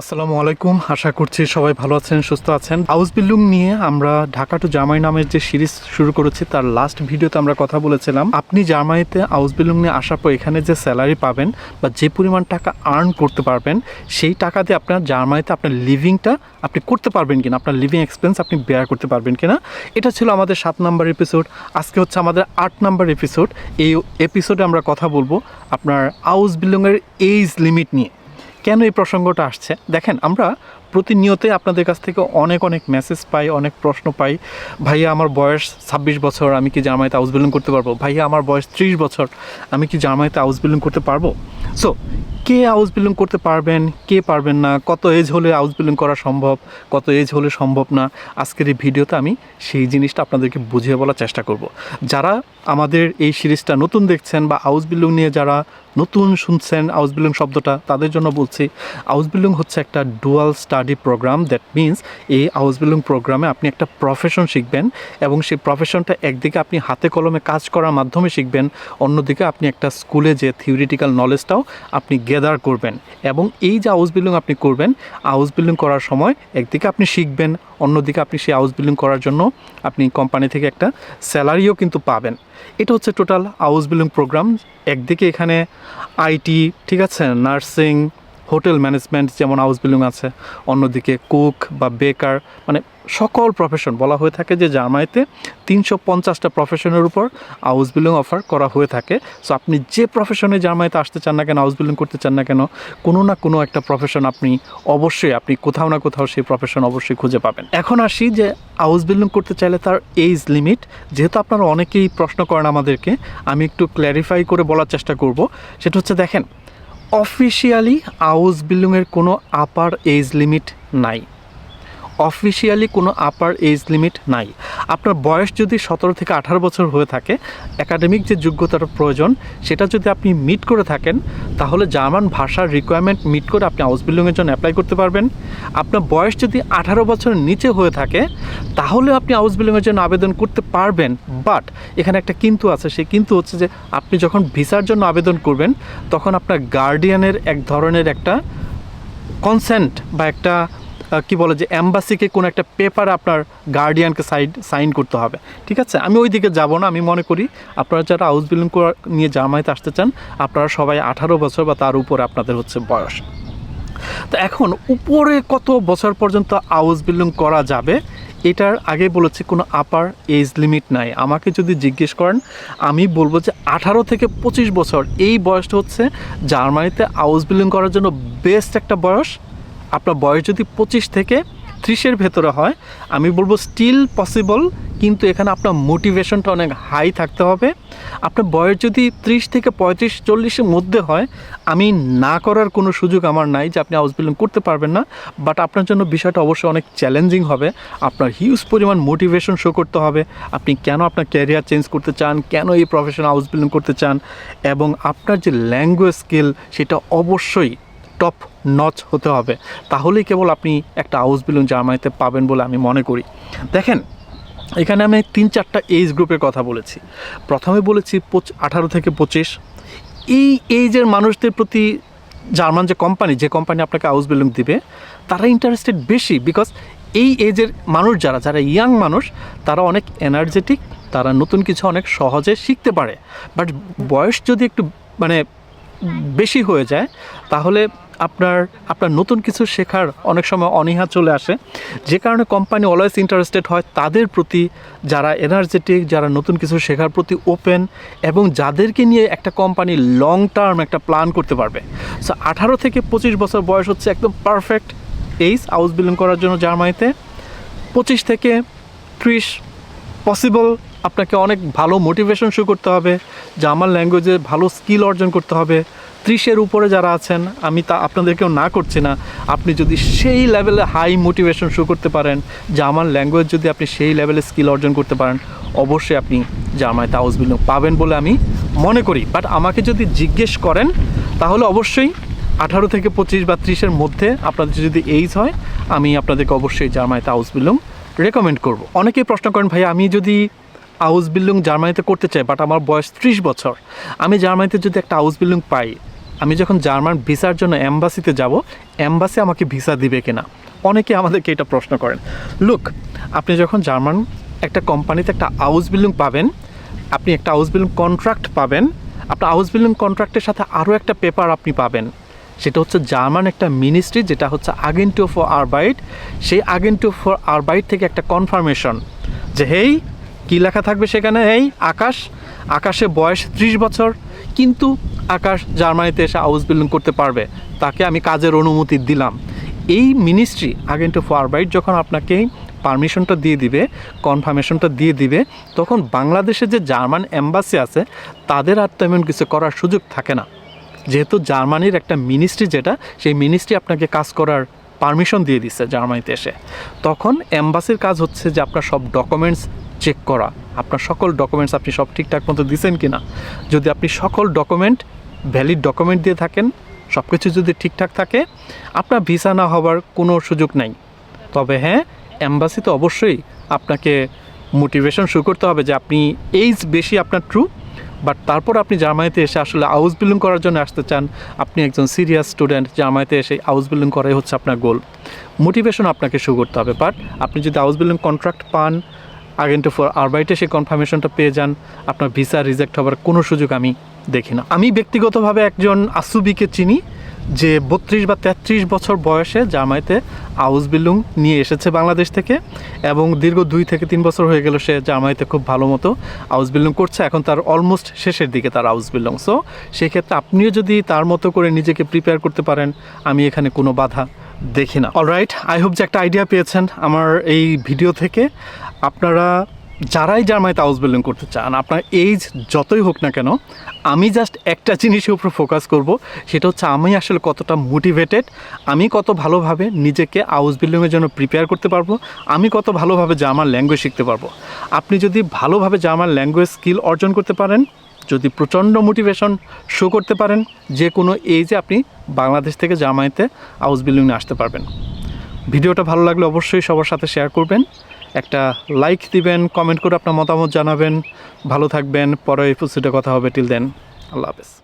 আসসালামু আলাইকুম। আশা করছি সবাই ভালো আছেন, সুস্থ আছেন। হাউস বিল্ডিং নিয়ে আমরা ঢাকা টু জার্মানি নামের যে সিরিজ শুরু করেছি, তার লাস্ট ভিডিওতে আমরা কথা বলেছিলাম। আপনি জার্মানিতে হাউস বিল্ডিং নিয়ে আসার পর এখানে যে স্যালারি পাবেন বা যে পরিমাণ টাকা আর্ন করতে পারবেন, সেই টাকা দিয়ে আপনার জার্মানিতে আপনার লিভিংটা আপনি করতে পারবেন কিনা, আপনার লিভিং এক্সপেন্স আপনি বেয়ার করতে পারবেন কিনা, এটা ছিল আমাদের সাত নাম্বার এপিসোড আজকে হচ্ছে আমাদের আট নাম্বার এপিসোড এই এপিসোডে আমরা কথা বলব আপনার হাউস বিল্ডিংয়ের এইজ লিমিট নিয়ে। কেন এই প্রসঙ্গটা আসছে? দেখেন, আমরা প্রতিনিয়তই আপনাদের কাছ থেকে অনেক অনেক মেসেজ পাই, অনেক প্রশ্ন পাই। ভাইয়া, আমার বয়স ছাব্বিশ বছর, আমি কি জার্মানিতে হাউস বিল্ডিং করতে পারব? ভাইয়া, আমার বয়স ত্রিশ বছর, আমি কি জার্মানিতে হাউস বিল্ডিং করতে পারব? সো কে হাউস বিল্ডিং করতে পারবেন, কে পারবেন না? কত এজ হলে হাউস বিল্ডিং করা সম্ভব? কত এজ হলে সম্ভব না? আজকের এই ভিডিওতে আমি সেই জিনিসটা আপনাদেরকে বুঝিয়ে বলার চেষ্টা করব। যারা আমাদের এই সিরিজটা নতুন দেখছেন বা হাউস বিল্ডিং নিয়ে যারা নতুন শুনছেন হাউস বিল্ডিং শব্দটা, তাদের জন্য বলছি হাউস বিল্ডিং হচ্ছে একটা dual study program that means এই হাউস বিল্ডিং প্রোগ্রামে আপনি একটা প্রফেশন শিখবেন এবং সেই প্রফেশনটা একদিকে আপনি হাতে কলমে কাজ করার মাধ্যমে শিখবেন, অন্যদিকে আপনি একটা স্কুলে যে থিওরিটিক্যাল নলেজটাও আপনি গেদার করবেন। এবং এই যে হাউস বিল্ডিং আপনি করবেন হাউস বিল্ডিং করার সময় একদিকে আপনি শিখবেন অন্যদিকে আপনি সেই হাউস বিল্ডিং করার জন্য আপনি কোম্পানি থেকে একটা স্যালারিও কিন্তু পাবেন। এটা হচ্ছে টোটাল হাউস বিল্ডিং প্রোগ্রাম একদিকে এখানে আইটি ঠিক আছে? নার্সিং হোটেল ম্যানেজমেন্ট যেমন হাউস বিল্ডিং আছে, অন্যদিকে কুক বা বেকার মানে সকল প্রফেশন বলা হয়ে থাকে যে জার্মানিতে তিনশো পঞ্চাশটা প্রফেশনের উপর হাউস বিল্ডিং অফার করা হয়ে থাকে। সো আপনি যে প্রফেশনে জার্মানিতে আসতে চান না কেন, হাউস বিল্ডিং করতে চান না কেন, কোনো না কোনো একটা প্রফেশন আপনি অবশ্যই, আপনি কোথাও না কোথাও সেই প্রফেশন অবশ্যই খুঁজে পাবেন। এখন আসি যে হাউস বিল্ডিং করতে চাইলে তার এইজ লিমিট যেহেতু আপনারা অনেকেই প্রশ্ন করেন আমাদেরকে, আমি একটু ক্ল্যারিফাই করে বলার চেষ্টা করব। সেটা হচ্ছে দেখেন অফিসিয়ালি আউস বিল্ডিংয়ের কোনো আপার এজ লিমিট নাই। অফিসিয়ালি কোনো আপার এজ লিমিট নাই। আপনার বয়স যদি সতেরো থেকে আঠারো বছর হয়ে থাকে একাডেমিক যে যোগ্যতার প্রয়োজন, সেটা যদি আপনি মিট করে থাকেন, তাহলে জার্মান ভাষার রিকোয়ারমেন্ট মিট করে আপনি হাউস বিল্ডিংয়ের জন্য অ্যাপ্লাই করতে পারবেন। আপনার বয়স যদি আঠারো বছরের নিচে হয়ে থাকে, তাহলে আপনি হাউস বিল্ডিংয়ের জন্য আবেদন করতে পারবেন। বাট এখানে একটা কিন্তু আছে, সেই কিন্তু হচ্ছে যে আপনি যখন ভিসার জন্য আবেদন করবেন, তখন আপনার গার্ডিয়ানের এক ধরনের একটা কনসেন্ট বা একটা কি বলে যে অ্যাম্বাসিকে কোনো একটা পেপার আপনার গার্ডিয়ানকে সাইড, সাইন করতে হবে। ঠিক আছে? আমি ওই দিকে যাব না, আমি মনে করি আপনারা যারা হাউস বিল্ডিং নিয়ে জার্মানিতে আসতে চান, আপনারা সবাই আঠারো বছর বা তার উপরে আপনাদের হচ্ছে বয়স। তো এখন উপরে কত বছর পর্যন্ত হাউস বিল্ডিং করা যাবে, এটার আগে বলেছি কোনো আপার এজ লিমিট নাই। আমাকে যদি জিজ্ঞেস করেন, আমি বলব যে আঠারো থেকে পঁচিশ বছর, এই বয়সটা হচ্ছে জার্মানিতে হাউস বিল্ডিং করার জন্য বেস্ট একটা বয়স। আপনার বয়স যদি পঁচিশ থেকে ত্রিশের ভেতরে হয়, আমি বলব স্টিল পসিবল কিন্তু এখানে আপনার মোটিভেশনটা অনেক হাই থাকতে হবে। আপনার বয়স যদি ত্রিশ থেকে পঁয়ত্রিশ, চল্লিশের মধ্যে হয়, আমি না করার কোনো সুযোগ আমার নাই যে আপনি হাউস বিল্ডিং করতে পারবেন না বাট আপনার জন্য বিষয়টা অবশ্যই অনেক চ্যালেঞ্জিং হবে। আপনার হিউজ পরিমাণ মোটিভেশন শো করতে হবে, আপনি কেন আপনার ক্যারিয়ার চেঞ্জ করতে চান, কেন এই প্রফেশন হাউস বিল্ডিং করতে চান, এবং আপনার যে ল্যাঙ্গুয়েজ স্কিল সেটা অবশ্যই টপ নচ হতে হবে। তাহলেই কেবল আপনি একটা হাউস বিল্ডিং জার্মানিতে পাবেন বলে আমি মনে করি। দেখেন, এখানে আমি তিন চারটা এজ গ্রুপের কথা বলেছি। প্রথমে বলেছি আঠারো থেকে পঁচিশ। এই এইজের মানুষদের প্রতি জার্মান যে কোম্পানি যে কোম্পানি আপনাকে হাউস বিল্ডিং দিবে, তারা ইন্টারেস্টেড বেশি বিকজ এই এজের মানুষ যারা যারা ইয়াং মানুষ, তারা অনেক এনার্জেটিক তারা নতুন কিছু অনেক সহজে শিখতে পারে। বাট বয়স যদি একটু মানে বেশি হয়ে যায়, তাহলে আপনার আপনার নতুন কিছু শেখার অনেক সময় অনীহা চলে আসে। যে কারণে কোম্পানি অলওয়েজ ইন্টারেস্টেড হয় তাদের প্রতি যারা এনার্জেটিক যারা নতুন কিছু শেখার প্রতি ওপেন এবং যাদেরকে নিয়ে একটা কোম্পানি লং টার্ম একটা প্ল্যান করতে পারবে। সো আঠারো থেকে পঁচিশ বছর বয়স হচ্ছে একদম পারফেক্ট এইজ হাউস বিল্ডিং করার জন্য জার্মানিতে। পঁচিশ থেকে ত্রিশ পসিবল আপনাকে অনেক ভালো মোটিভেশন শো করতে হবে জার্মান ল্যাঙ্গুয়েজে ভালো স্কিল অর্জন করতে হবে। ত্রিশের উপরে যারা আছেন, আমি তা আপনাদেরকেও না করছি না। আপনি যদি সেই লেভেলে হাই মোটিভেশন শো করতে পারেন, জার্মান ল্যাঙ্গুয়েজ যদি আপনি সেই লেভেলে স্কিল অর্জন করতে পারেন, অবশ্যই আপনি জার্মানিতে হাউস বিল্ডিং পাবেন বলে আমি মনে করি। বাট আমাকে যদি জিজ্ঞেস করেন, তাহলে অবশ্যই আঠারো থেকে পঁচিশ বা ত্রিশের মধ্যে আপনাদের যদি এইজ হয়, আমি আপনাদেরকে অবশ্যই জার্মানিতে হাউস বিল্ডিং রেকমেন্ড করব। অনেকেই প্রশ্ন করেন ভাই আমি যদি হাউস বিল্ডিং জার্মানিতে করতে চাই বাট আমার বয়স ত্রিশ বছর, আমি জার্মানিতে যদি একটা হাউস বিল্ডিং পাই আমি যখন জার্মান ভিসার জন্য অ্যাম্বাসিতে যাব অ্যাম্বাসি আমাকে ভিসা দিবে কিনা? অনেকে আমাদেরকে এটা প্রশ্ন করেন। লুক, আপনি যখন জার্মান একটা কোম্পানিতে একটা হাউস বিল্ডিং পাবেন, আপনি একটা হাউস বিল্ডিং কন্ট্রাক্ট পাবেন, আপনার হাউস বিল্ডিং কন্ট্রাক্টের সাথে আরও একটা পেপার আপনি পাবেন। সেটা হচ্ছে জার্মান একটা মিনিস্ট্রি, যেটা হচ্ছে আগেন্টু ফর আরবাইট সেই আগেন্টু ফর আরবাইট থেকে একটা কনফার্মেশন যে, হেই, কী লেখা থাকবে সেখানে? এই আকাশ? আকাশে বয়স ত্রিশ বছর কিন্তু আকাশ জার্মানিতে এসে হাউস বিল্ডিং করতে পারবে, তাকে আমি কাজের অনুমতি দিলাম। এই মিনিস্ট্রি আগেন্টু ফর আরবাইট যখন আপনাকে পারমিশনটা দিয়ে দিবে কনফার্মেশনটা দিয়ে দিবে, তখন বাংলাদেশে যে জার্মান এম্বাসি আছে, তাদের আর তেমন কিছু করার সুযোগ থাকে না। যেহেতু জার্মানির একটা মিনিস্ট্রি যেটা, সেই মিনিস্ট্রি আপনাকে কাজ করার পারমিশন দিয়ে দিচ্ছে জার্মানিতে এসে। তখন এম্বাসির কাজ হচ্ছে যে আপনার সব ডকুমেন্টস চেক করা। আপনার সকল ডকুমেন্টস আপনি সব ঠিকঠাক মতো দিচ্ছেন কি না যদি আপনি সকল ডকুমেন্ট ভ্যালিড ডকুমেন্ট দিয়ে থাকেন সব কিছু যদি ঠিকঠাক থাকে, আপনার ভিসা না হওয়ার কোনো সুযোগ নাই। তবে হ্যাঁ অ্যাম্বাসি তো অবশ্যই আপনাকে মোটিভেশন শুরু করতে হবে যে আপনি এইজ বেশি আপনার ট্রু বাট তারপর আপনি জার্মানিতে এসে আসলে হাউস বিল্ডিং করার জন্য আসতে চান, আপনি একজন সিরিয়াস স্টুডেন্ট জার্মানিতে এসে হাউস বিল্ডিং করাই হচ্ছে আপনার গোল মোটিভেশন আপনাকে শুরু করতে হবে বাট আপনি যদি হাউস বিল্ডিং কন্ট্রাক্ট পান আগেন্টু ফর আরবাইটে সেই কনফার্মেশনটা পেয়ে যান। আপনার ভিসা রিজেক্ট হওয়ার কোনো সুযোগ আমি দেখি না। আমি ব্যক্তিগতভাবে একজন আসুবিকে চিনি, যে বত্রিশ বা তেত্রিশ বছর বয়সে জার্মানিতে আউস বিল্ডিং নিয়ে এসেছে বাংলাদেশ থেকে এবং দীর্ঘ দুই থেকে তিন বছর হয়ে গেল সে জার্মানিতে খুব ভালো মতো আউস বিল্ডিং করছে। এখন তার অলমোস্ট শেষের দিকে তার আউস বিল্ডিং সো সেক্ষেত্রে আপনিও যদি তার মতো করে নিজেকে প্রিপেয়ার করতে পারেন, আমি এখানে কোনো বাধা দেখি না অলরাইট আই হোপ যে একটা আইডিয়া পেয়েছেন। আমার এই ভিডিও থেকে আপনারা যারাই জার্মানিতে হাউস বিল্ডিং করতে চান, আপনার এইজ যতই হোক না কেন, আমি জাস্ট একটা জিনিসের উপর ফোকাস করব, সেটা হচ্ছে আমি আসলে কতটা মোটিভেটেড আমি কত ভালোভাবে নিজেকে হাউস বিল্ডিংয়ের জন্য প্রিপেয়ার করতে পারব, আমি কত ভালোভাবে জার্মান ল্যাঙ্গুয়েজ শিখতে পারব। আপনি যদি ভালোভাবে জার্মান ল্যাঙ্গুয়েজ স্কিল অর্জন করতে পারেন যদি প্রচণ্ড মোটিভেশন শো করতে পারেন, যে কোনো এজে আপনি বাংলাদেশ থেকে জামাইতে হাউস বিল্ডিংয়ে আসতে পারবেন। ভিডিওটা ভালো লাগলে অবশ্যই সবার সাথে শেয়ার করবেন। একটা লাইক দিবেন কমেন্ট করে আপনার মতামত জানাবেন। ভালো থাকবেন, পরে এই পুস্তিটা কথা হবে। টিল দেন আল্লাহ হাফেজ।